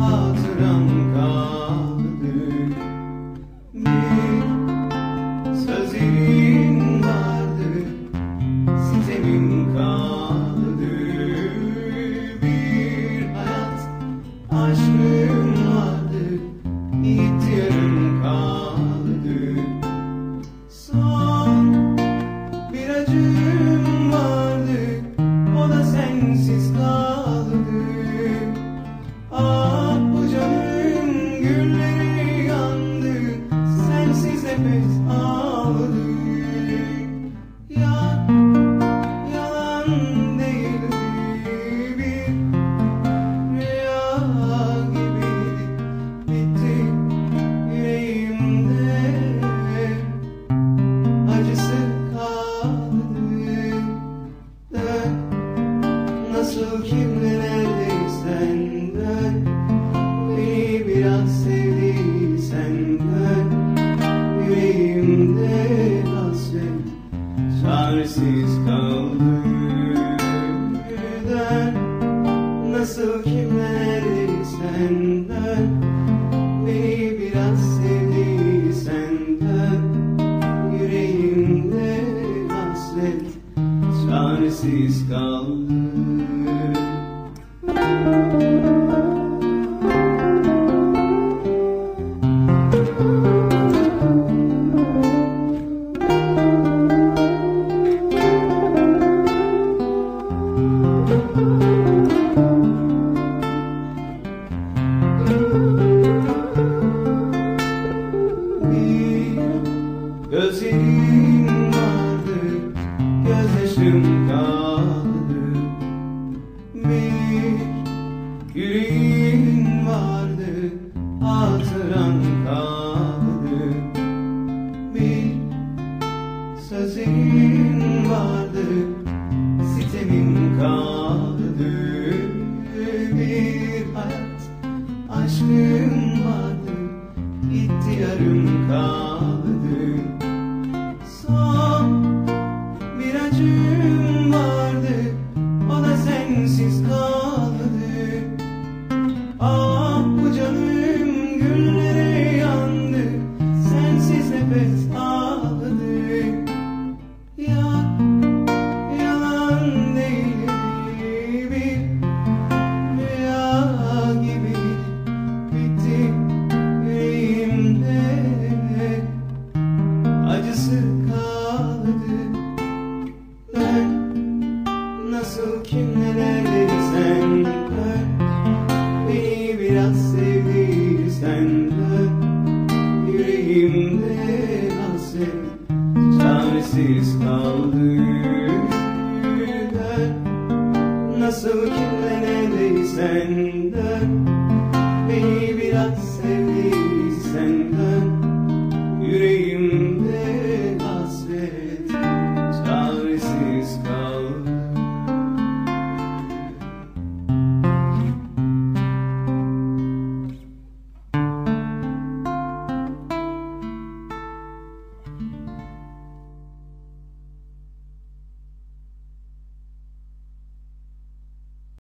hatıram kaldı. Bir sözlerim vardı Sitemim kaldı. Bir hayat aşkım vardı kaldı. Son bir acı kimlerdeysen dön Beni biraz sevdiysen dön Yüreğimde hasret Çaresiz kaldım. Dön Nasıl kimlerdeysen dön Beni biraz sevdiysen dön Yüreğimde hasret Çaresiz kaldım gözlerim vardı, gözyaşım kaldı. Bir yüreğim vardı, hatıran kaldı. Bir sözlerim vardı, sitemim kaldı. Bir hayat, aşkım vardı, gitti yarım kaldı. Bir nasıl kimlerdeysen dön beni biraz sevdiysen dön yüreğimde hasret çaresiz kaldı. Nasıl kimle neredeysen dön